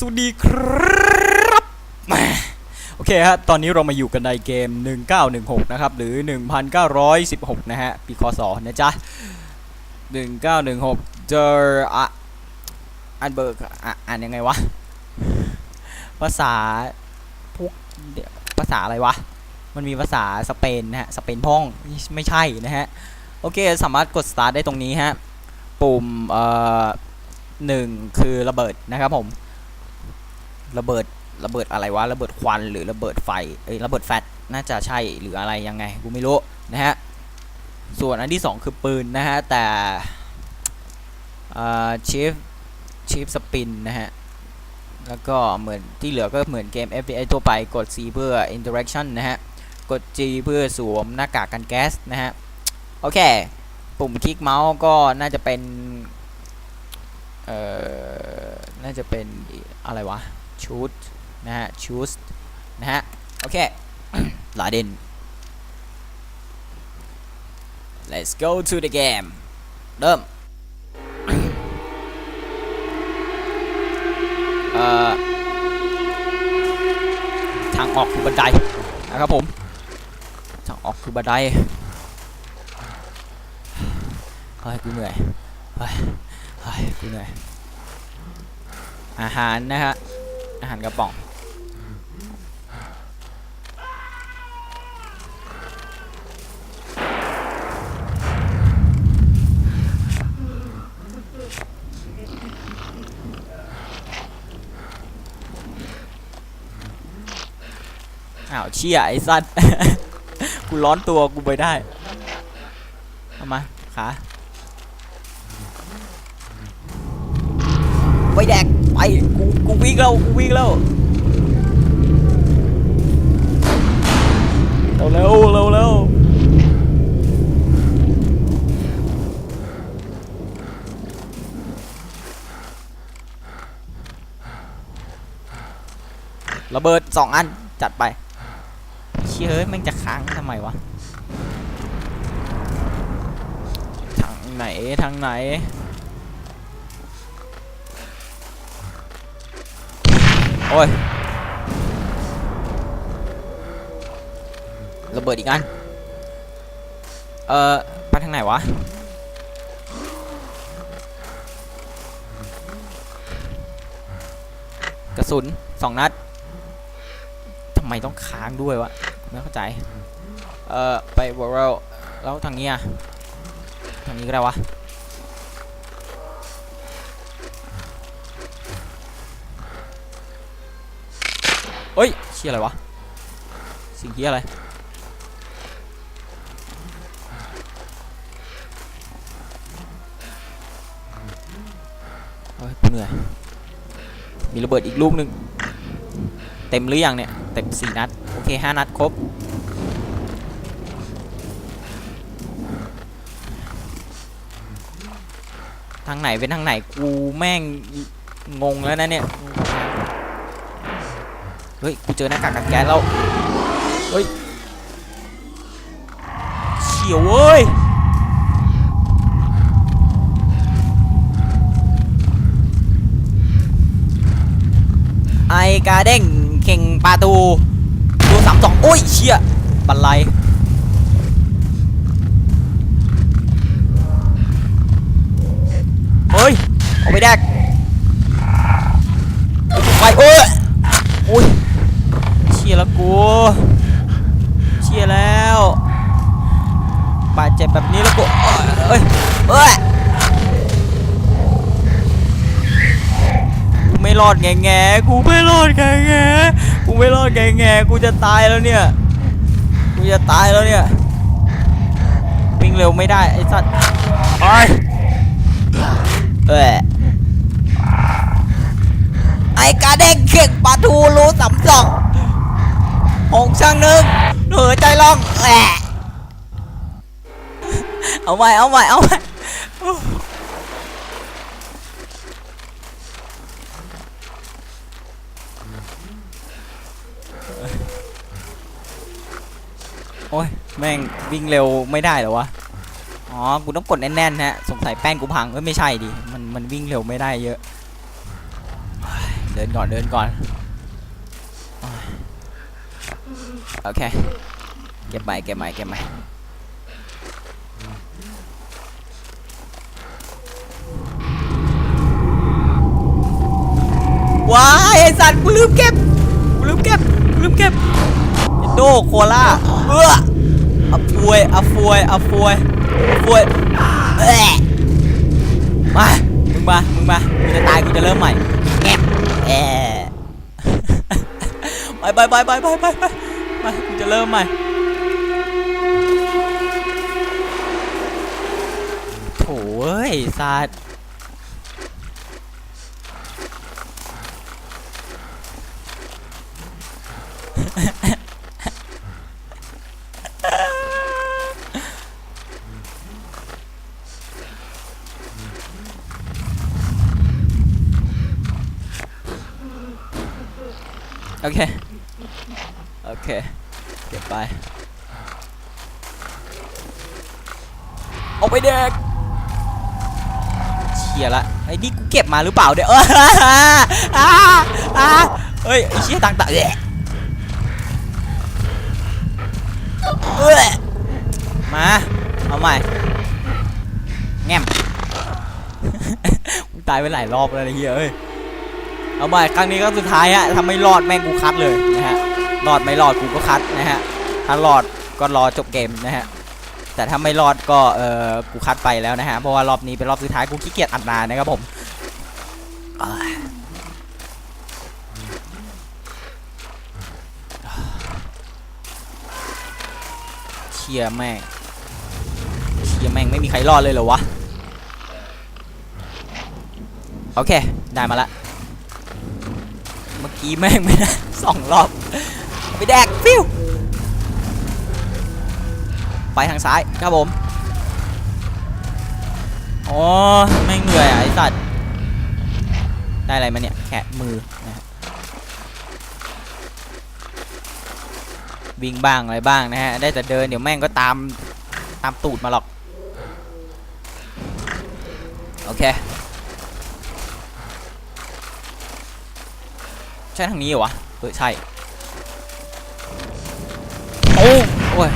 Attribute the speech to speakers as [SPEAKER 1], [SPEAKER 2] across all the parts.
[SPEAKER 1] สวัสดีครับโอเคฮะ ตอนนี้เรามาอยู่กันในเกม 1916 นะครับ หรือ 1916 นะฮะ ปีคศนะจ๊ะ 1916 เจออะอันเบิร์กอะอ่านยังไงวะ ภาษาพวกภาษาอะไรวะ มันมีภาษาสเปนนะฮะ สเปนพ่อง ไม่ใช่นะฮะ โอเค สามารถกด start ได้ตรงนี้ฮะ ปุ่ม เอ่อหนึ่งคือระเบิดนะครับผม ระเบิดระเบิดอะไรวะระเบิดควันหรือระเบิดไฟเอ้ยระเบิดแฟลชน่าจะใช่หรืออะไรยังไงกูไม่รู้นะฮะส่วนอันที่สองคือปืนนะฮะแต่ชิฟชิฟสปินนะฮะแล้วก็เหมือนที่เหลือก็เหมือนเกม FBI ทั่วไปกด C เพื่อ interaction นะฮะกด G เพื่อสวมหน้ากากกันแก๊สนะฮะโอเค ปุ่มคลิกเมาส์ก็น่าจะเป็นเอ่อน่าจะเป็นอะไรวะ ชุดนะฮะชูสนะฮะ โอเค ลาเดน let's go to the game เริ่มทางออกคือบันไดนะครับผม ทางออกคือบันไดเฮ้ยกูเหนื่อยเฮ้ยเฮ้ยกูเหนื่อย อาหารนะฮะ อาหารกระป๋อง อ้าวเชี่ยไอ้สัตว์ กูร้อนตัวกูไปได้ เอามาขาไปแดก ไปกูกูวิ่งแล้วกูวิ่งแล้วเร็วเร็วเร็วเร็วระเบิดสองอันจัดไปเชี่ยเฮ้ยม่งจะค้างทำไมวะทางไหนทางไหน โอ้ยระเบิดอีกอัน เอ่อ ไปทางไหนวะ กระสุนสองนัด ทำไมต้องค้างด้วยวะ ไม่เข้าใจ เอ่อ ไปวอร์เรลแล้วทางนี้อะทางนี้ก็ได้วะ เฮ้ยเชี่ยอะไรวะ สิ่งที่อะไรเฮ้ยเหนื่อย มีระเบิดอีกลูกหนึ่ง เต็มหรือยังเนี่ย เต็มสี่นัด โอเคห้านัดครบ ทางไหนเป็นทางไหนกูแม่งงงแล้วนะเนี่ย เฮ้ย กูเจอหน้ากากกันแก๊สแล้ว เฮ้ยเฉียวเว้ย ไอกาเด้งเข่งปลาตูดูสามสองโอ้ยเชี่ยบันไลเฮ้ยเอาไปแดกไปเอ้ยโอ้ย ชียแล้วกูเชียแล้วบาดเจ็บแบบนี้แล้วกูเอ้ยเอ้ยกูไม่รอดแง่แงกูไม่รอดแง่แงกูไม่รอดแง่แงกูจะตายแล้วเนี่ยกูจะตายแล้วเนี่ยวิ่งเร็วไม่ได้ไอ้สัตว์ไอ้ยเอ้ไอ้กาเด้งเข่งปลาทูรู้สำสอง หกช่างหนึ่งเหนือใจลองแหละเอาใหม่เอาใหม่เอาใหม่โอ้ย แม่งวิ่งเร็วไม่ได้หรอวะ อ๋อ กูต้องกดแน่นๆฮะ สงสัยแป้นกูพังเอ้ยไม่ใช่ดิ มันมันวิ่งเร็วไม่ได้เยอะ เดินก่อนเดินก่อน โอเค เก็บใหม่เก็บใหม่เก็บใหม่ว้ายไอสัตว์กูลืมเก็บกูลืมเก็บกูลืมเก็บอ็นโดโคล่าเอื้ออะฟวยอะฟวยอะฟวยอะฟวยเอ้ยมา มึงมา มึงมา กูจะตายกูจะเริ่มใหม่แงบแอะไปไปไปไปไปไป ไปไปกูจะเริ่มใหม่โถเอ้ยสัตว์โอเค เคเก็บไป เอาไปเด็กเชียละไอ้นี่กูเก็บมาหรือเปล่าเดี๋ยวเอออ่าอ่าเฮ้ยไอ้เชี่ยตังตะเอะเอ้ยมา เอาใหม่ แง้มกูตายไปหลายรอบแล้วไอ้เฮียเอ้ย เอาใหม่ครั้งนี้ก็สุดท้ายฮะถ้าไม่รอดแม่งกูคัดเลยนะฮะ รอดไม่รอดกูก็คัดนะฮะ ถ้ารอดก็รอจบเกมนะฮะ แต่ถ้าไม่รอดก็เออกูคัดไปแล้วนะฮะ เพราะว่ารอบนี้เป็นรอบสุดท้ายกูขี้เกียจอัดนานนะครับผมเชียแม่งเชียแม่งไม่มีใครรอดเลยเหรอวะ โอเค ได้มาละ เมื่อกี้แม่งไม่ได้สองรอบ ไปแดกฟิวไปทางซ้ายครับผมโอ้แม่งเหนื่อยอะไอสัตว์ได้อะไรมาเนี่ยแค่มือนะฮะวิ่งบ้างอะไรบ้างนะฮะได้แต่เดินเดี๋ยวแม่งก็ตามตามตูดมาหรอกโอเคใช่ทางนี้เหรอวะเออใช่ อ้โอ้ย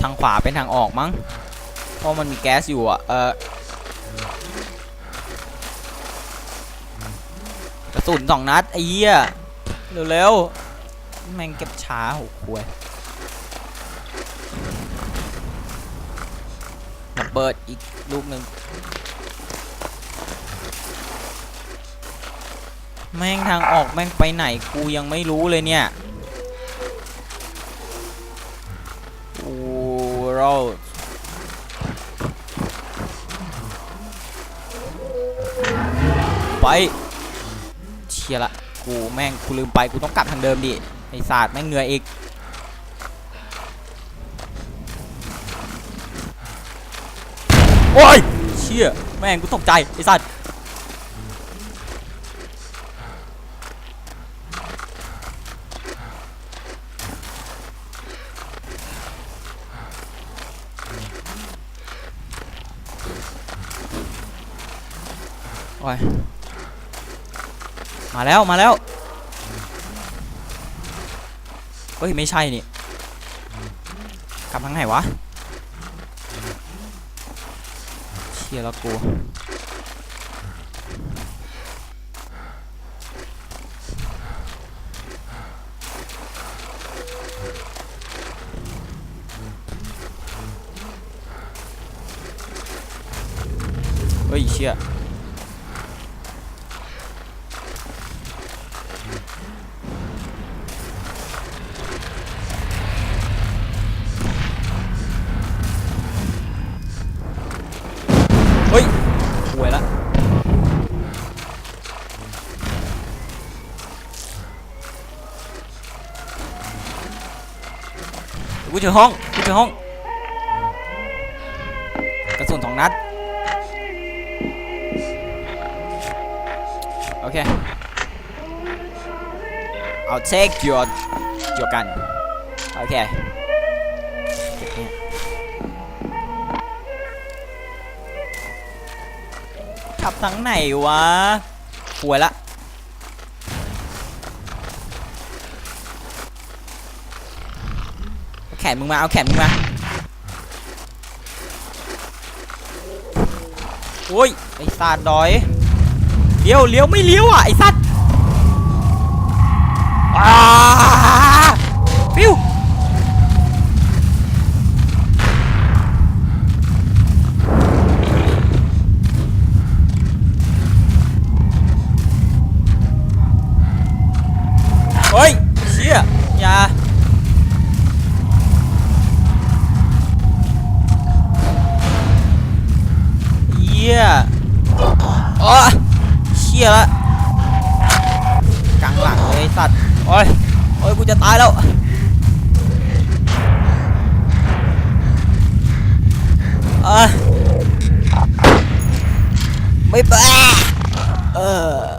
[SPEAKER 1] ทางขวาเป็นทางออกมั้ง เพราะมันมีแก๊สอยู่อะ เออกระสุนสองนัดไอ้เหี้ยเร็วๆแม่งเก็บช้าโหควยระเบิดอีกลูกหนึ่ง แม่งทางออกแม่งไปไหนกูยังไม่รู้เลยเนี่ยโอ้เราไปเชียละกูแม่งกูลืมไปกูต้องกลับทางเดิมดิไอศาสตร์แม่งเหนื่อยอีกโอ้ยเชี่ยแม่งกูตกใจไอสัตว์ โอ้ยมาแล้วมาแล้วเฮ้ยไม่ใช่นี่กลับทางไหนวะเชียแล้วกูเฮ้ยเชี่ย กูเจอห้องกูเจอห้อง กระสุนสองนัด โอเค I'll take your your gun โอเคขับทางไหนวะป่วยละ ขนมึงมา เอาแขนมึงมาโอ้ย ไอ้สัตว์ดอยเลี้ยวเลี้ยวไม่เลี้ยวอะ ไอ้สัตว์อ้า อเชี่ยละกลางหลังเลยสัตว์โอ้ยโอ้ยกูจะตายแล้วเออไม่ไปเออ